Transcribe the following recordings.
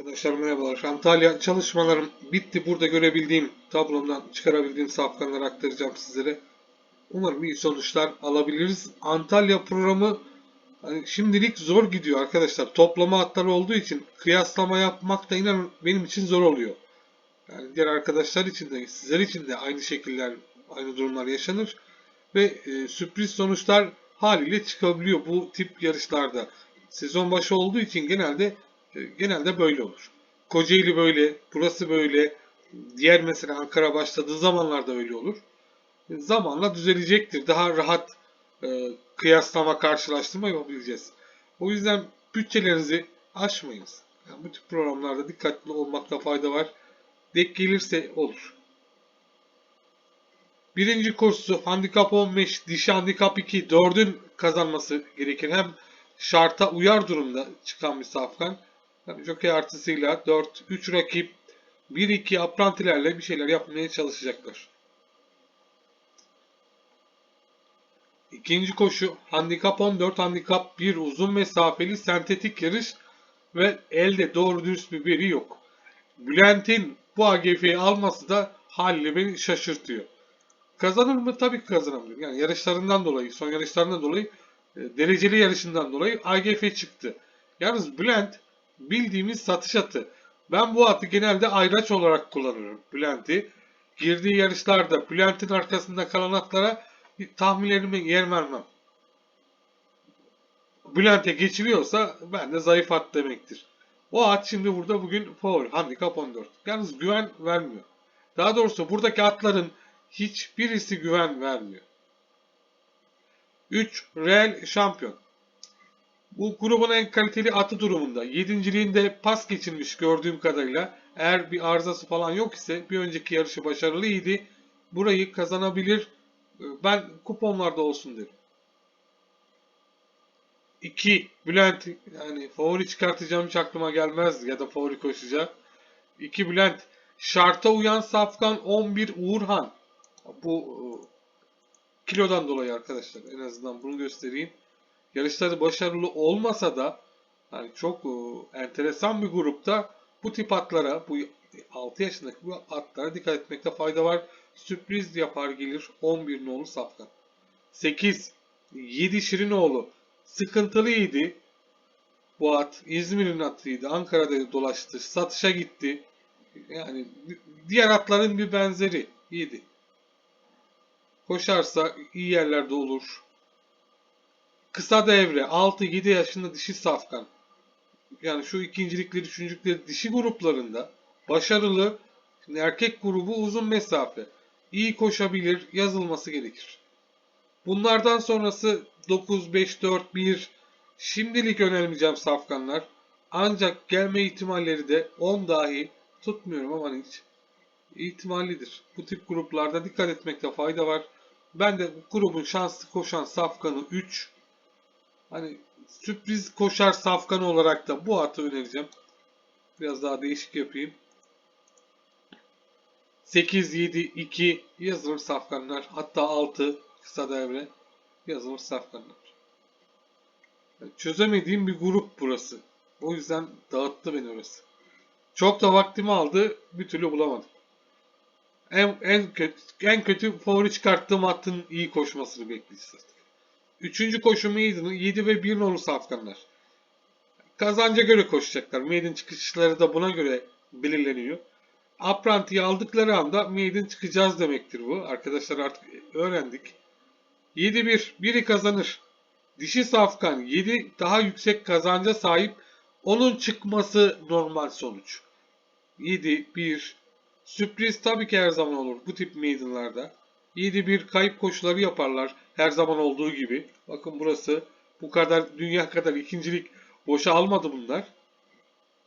Arkadaşlar merhabalar. Antalya çalışmalarım bitti. Burada görebildiğim tablomdan çıkarabildiğim safkanları aktaracağım sizlere. Umarım iyi sonuçlar alabiliriz. Antalya programı hani şimdilik zor gidiyor arkadaşlar. Toplama hatları olduğu için kıyaslama yapmak da inanın benim için zor oluyor. Yani diğer arkadaşlar için de sizler için de aynı şekiller, aynı durumlar yaşanır. Ve e, sürpriz sonuçlar haliyle çıkabiliyor bu tip yarışlarda. Sezon başı olduğu için genelde genelde böyle olur. Kocaeli böyle, burası böyle, diğer mesela Ankara başladığı zamanlarda öyle olur. E, Zamanla düzelecektir. Daha rahat e, kıyaslama, karşılaştırma yapabileceğiz. O yüzden bütçelerinizi aşmayınız. Yani bu tip programlarda dikkatli olmakta fayda var. Denk gelirse olur. Birinci kursu handikap 15, dişi handikap 2, 4'ün kazanması gerekir. Hem şarta uyar durumda çıkan bir safkan. Yani jockey artısıyla 4, 3 rakip, 1-2 aprantilerle bir şeyler yapmaya çalışacaklar. İkinci koşu handikap 14, handikap 1 uzun mesafeli sentetik yarış ve elde doğru dürüst bir veri yok. Bülent'in bu AGF'yi alması da haliyle beni şaşırtıyor. Kazanır mı? Tabii ki kazanabilir. Yani yarışlarından dolayı, son yarışlarından dolayı, e, dereceli yarışından dolayı AGF çıktı. Yalnız Bülent bildiğimiz satış atı. Ben bu atı genelde ayraç olarak kullanırım Bülent'i. Girdiği yarışlarda Bülent'in arkasında kalan atlara tahminlerime yer vermem. Bülent'e geçiliyorsa ben de zayıf at demektir. O at şimdi burada bugün favori. Handikap 14. Yalnız güven vermiyor. Daha doğrusu buradaki atların hiçbirisi güven vermiyor. 3. Real şampiyon. Bu grubun en kaliteli atı durumunda. Yedinciliğinde pas geçilmiş gördüğüm kadarıyla. Eğer bir arızası falan yok ise bir önceki yarışı başarılıydı. Burayı kazanabilir. Ben kuponlarda olsun derim. 2. Bülent yani favori çıkartacağım hiç aklıma gelmezdi ya da favori koşacak. 2. Bülent şarta uyan Safkan 11 Uğurhan. Bu e, kilodan dolayı arkadaşlar en azından bunu göstereyim. Yarışları başarılı olmasa da yani çok e, enteresan bir grupta bu tip atlara bu 6 yaşındaki bu atlara dikkat etmekte fayda var. Sürpriz yapar gelir 11 nolu Safkan. 8. 7 Şirinoğlu sıkıntılıydı. Bu at İzmir'in atıydı. Ankara'da dolaştı. Satışa gitti. Yani diğer atların bir benzeri. iyiydi. Koşarsa iyi yerlerde olur. Kısa devre 6-7 yaşında dişi safkan. Yani şu ikincilikleri, üçüncülükleri dişi gruplarında başarılı. Şimdi erkek grubu uzun mesafe. iyi koşabilir, yazılması gerekir. Bunlardan sonrası 9, 5, 4, 1. Şimdilik önermeyeceğim safkanlar. Ancak gelme ihtimalleri de 10 dahi tutmuyorum ama hiç ihtimallidir. Bu tip gruplarda dikkat etmekte fayda var. Ben de bu grubun şanslı koşan safkanı 3. Hani sürpriz koşar safkanı olarak da bu atı önereceğim. Biraz daha değişik yapayım. 8, 7, 2 yazılır safkanlar. Hatta 6 kısa devre yazılır safkanlar. Çözemediğim bir grup burası. O yüzden dağıttı beni orası. Çok da vaktimi aldı. Bir türlü bulamadım. En, en kötü en kötü favori çıkarttığım attın iyi koşmasını bekleyeceğiz. Üçüncü koşu Maiden'ın 7 ve 1 nolu safkanlar. Kazanca göre koşacaklar. Maiden çıkışları da buna göre belirleniyor. Apranti'yi aldıkları anda Maiden çıkacağız demektir bu. Arkadaşlar artık öğrendik. 7-1. Biri kazanır. Dişi safkan 7 daha yüksek kazanca sahip. Onun çıkması normal sonuç. 7-1. Sürpriz tabii ki her zaman olur bu tip maidenlarda. 7-1 kayıp koşuları yaparlar her zaman olduğu gibi. Bakın burası bu kadar dünya kadar ikincilik boşa almadı bunlar.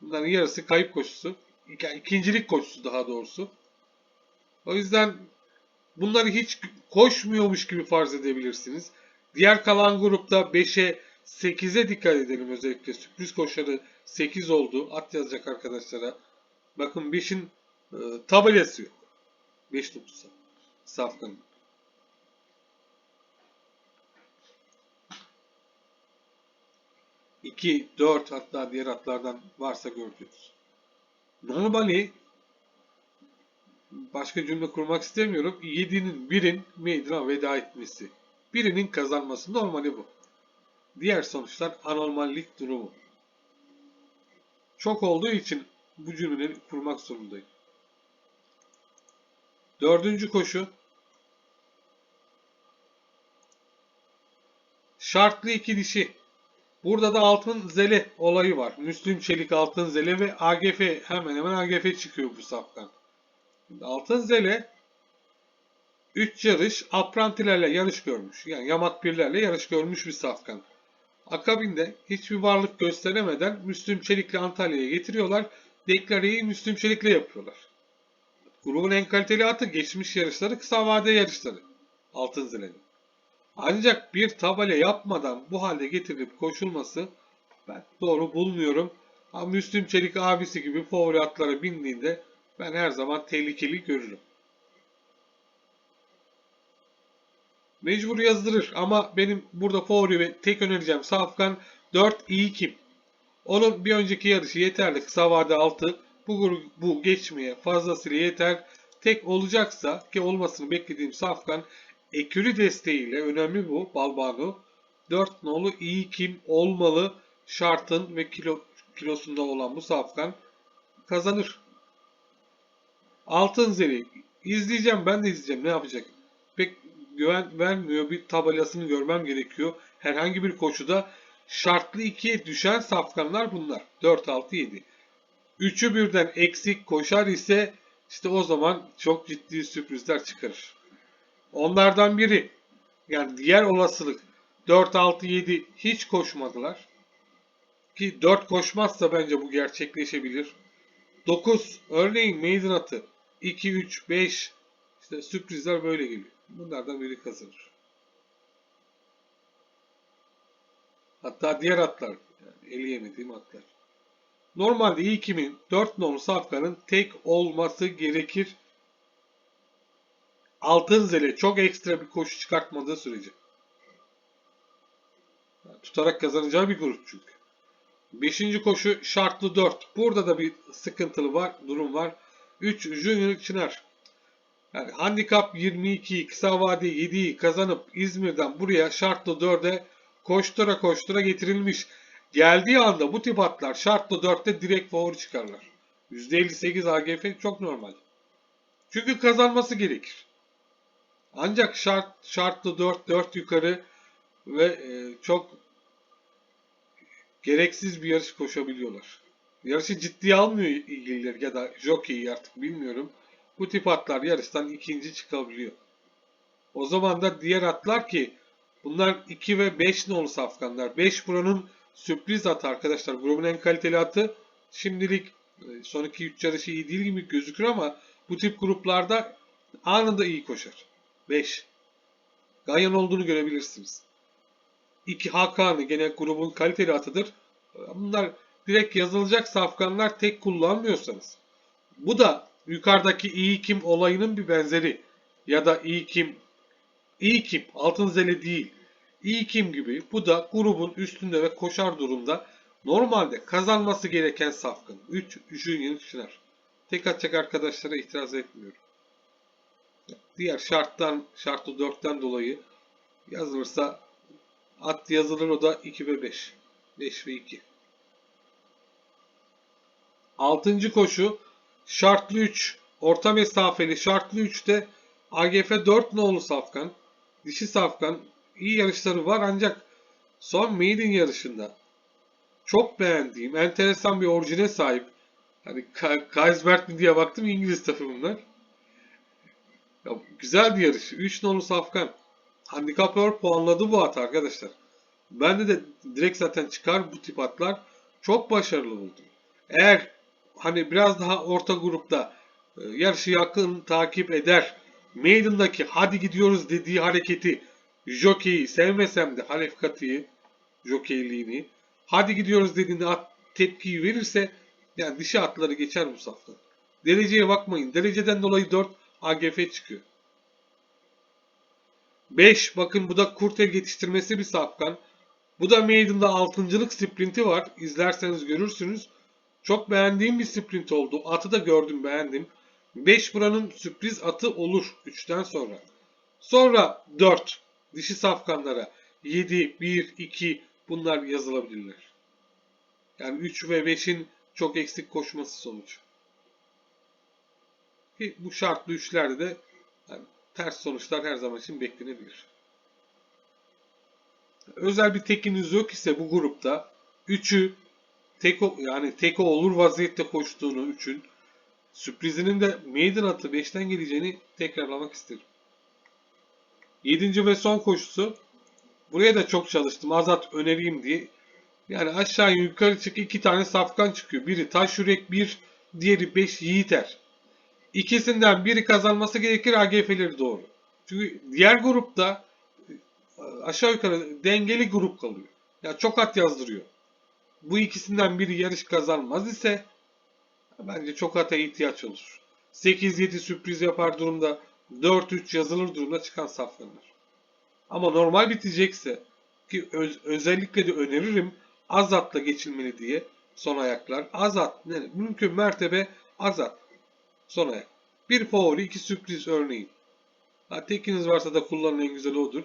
Bunların yarısı kayıp koşusu. İki- İkincilik koşusu daha doğrusu. O yüzden bunları hiç koşmuyormuş gibi farz edebilirsiniz. Diğer kalan grupta 5'e 8'e dikkat edelim özellikle. Sürpriz koşarı 8 oldu. At yazacak arkadaşlara. Bakın 5'in e, tabelası yok. 5 tutsa. Safkanın. İki, dört hatta diğer atlardan varsa gördüğünüz. Normali başka cümle kurmak istemiyorum. 7'nin birin meydana veda etmesi. Birinin kazanması. Normali bu. Diğer sonuçlar anormallik durumu. Çok olduğu için bu cümleleri kurmak zorundayım. Dördüncü koşu. Şartlı iki dişi. Burada da altın zele olayı var. Müslüm Çelik altın zele ve AGF hemen hemen AGF çıkıyor bu. Şimdi altın zele 3 yarış aprantilerle yarış görmüş. Yani yamak birlerle yarış görmüş bir safkan. Akabinde hiçbir varlık gösteremeden Müslüm Çelik'le Antalya'ya getiriyorlar. Deklareyi Müslüm Çelik'le yapıyorlar. Grubun en kaliteli atı geçmiş yarışları kısa vade yarışları. Altın Zile'nin. Ancak bir tabela yapmadan bu halde getirilip koşulması ben doğru bulmuyorum. Ama Müslüm Çelik abisi gibi favori atlara bindiğinde ben her zaman tehlikeli görürüm. Mecbur yazdırır ama benim burada favori ve tek önereceğim Safkan 4 iyi kim? Onun bir önceki yarışı yeterli kısa vade 6. Bu, bu geçmeye fazlasıyla yeter. Tek olacaksa ki olmasını beklediğim Safkan ekürü desteğiyle önemli bu Balbano. 4 nolu iyi kim olmalı şartın ve kilo, kilosunda olan bu Safkan kazanır. Altın zeli izleyeceğim ben de izleyeceğim ne yapacak? Pek güven vermiyor bir tabelasını görmem gerekiyor. Herhangi bir koşuda şartlı 2'ye düşen safkanlar bunlar. 4, 6, 7. Üçü birden eksik koşar ise işte o zaman çok ciddi sürprizler çıkarır. Onlardan biri yani diğer olasılık 4, 6, 7 hiç koşmadılar. Ki 4 koşmazsa bence bu gerçekleşebilir. 9 örneğin maiden atı 2, 3, 5 işte sürprizler böyle geliyor. Bunlardan biri kazanır. Hatta diğer atlar yani eleyemediğim atlar. Normalde iyi kimin 4 nolu safkanın tek olması gerekir. Altın zele çok ekstra bir koşu çıkartmadığı sürece. Tutarak kazanacağı bir grup çünkü. Beşinci koşu şartlı 4. Burada da bir sıkıntılı var, durum var. 3 Junior Çınar. Yani handikap 22'yi kısa vade 7'yi kazanıp İzmir'den buraya şartlı 4'e koştura koştura getirilmiş. Geldiği anda bu tip atlar şartlı 4'te direkt favori çıkarlar. %58 AGF çok normal. Çünkü kazanması gerekir. Ancak şart, şartlı 4, 4 yukarı ve e, çok gereksiz bir yarış koşabiliyorlar. Yarışı ciddiye almıyor ilgililer ya da jockey artık bilmiyorum. Bu tip atlar yarıştan ikinci çıkabiliyor. O zaman da diğer atlar ki bunlar 2 ve 5 nolu safkanlar. 5 buranın sürpriz atı arkadaşlar. Grubun en kaliteli atı. Şimdilik e, son 2-3 yarışı iyi değil gibi gözükür ama bu tip gruplarda anında iyi koşar. 5. Ganyan olduğunu görebilirsiniz. 2 Hakan'ı gene grubun kaliteli atıdır. Bunlar direkt yazılacak safkanlar tek kullanmıyorsanız. Bu da yukarıdaki iyi kim olayının bir benzeri. Ya da iyi kim, iyi kim, altın zeli değil. İyi kim gibi bu da grubun üstünde ve koşar durumda normalde kazanması gereken safkan. 3 Junior Çınar. Tek atacak arkadaşlara itiraz etmiyorum. Diğer şarttan, şartlı 4'ten dolayı yazılırsa at yazılır o da 2 ve 5. 5 ve 2. Altıncı koşu şartlı 3. Orta mesafeli şartlı 3'te AGF 4 nolu safkan. Dişi safkan iyi yarışları var ancak son maiden yarışında çok beğendiğim enteresan bir orijine sahip. Hani Ka- Kaisbert mi diye baktım İngiliz tabii bunlar. Ya, güzel bir yarış. 3 nolu safkan. Handikapör puanladı bu at arkadaşlar. Bende de direkt zaten çıkar bu tip atlar. Çok başarılı buldum. Eğer hani biraz daha orta grupta e, yarışı yakın takip eder. Maiden'daki hadi gidiyoruz dediği hareketi jockey'i sevmesem de Halef Katı'yı jokeyliğini hadi gidiyoruz dediğinde at tepkiyi verirse yani dişi atları geçer bu safta. Dereceye bakmayın. Dereceden dolayı 4 AGF çıkıyor. 5 bakın bu da kurtel yetiştirmesi bir safkan. Bu da Maiden'da altıncılık sprinti var. İzlerseniz görürsünüz. Çok beğendiğim bir sprint oldu. Atı da gördüm beğendim. 5 buranın sürpriz atı olur 3'ten sonra. Sonra 4 dişi safkanlara 7, 1, 2 bunlar yazılabilirler. Yani 3 ve 5'in çok eksik koşması sonucu. Ki bu şartlı üçlerde de yani ters sonuçlar her zaman için beklenebilir. Özel bir tekiniz yok ise bu grupta 3'ü teko yani teko olur vaziyette koştuğunu 3'ün sürprizinin de maiden atı 5'ten geleceğini tekrarlamak isterim. 7. ve son koşusu buraya da çok çalıştım. Azat önereyim diye. Yani aşağı yukarı çık iki tane safkan çıkıyor. Biri taş yürek bir, diğeri 5 yiğiter. İkisinden biri kazanması gerekir AGF'leri doğru. Çünkü diğer grupta e, aşağı yukarı dengeli grup kalıyor. Ya çok at yazdırıyor. Bu ikisinden biri yarış kazanmaz ise bence çok ata ihtiyaç olur. 8-7 sürpriz yapar durumda 4-3 yazılır durumda çıkan saflanır. Ama normal bitecekse ki öz- özellikle de öneririm az atla geçilmeli diye son ayaklar. Az at. Ne? Mümkün mertebe az at. Son ayak. Bir favori, iki sürpriz örneğin. Ha, tekiniz varsa da kullanın en güzel odur.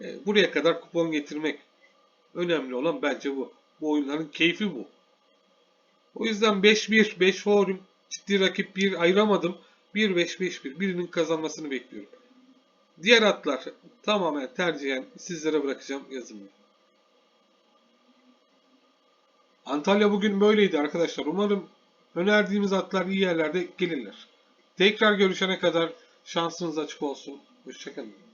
E, buraya kadar kupon getirmek. Önemli olan bence bu. Bu oyunların keyfi bu. O yüzden 5-1, 5 favorim. Ciddi rakip bir ayıramadım. 1-5-5-1. Birinin kazanmasını bekliyorum. Diğer atlar tamamen tercihen sizlere bırakacağım yazımı. Antalya bugün böyleydi arkadaşlar. Umarım önerdiğimiz atlar iyi yerlerde gelirler. Tekrar görüşene kadar şansınız açık olsun. Hoşçakalın.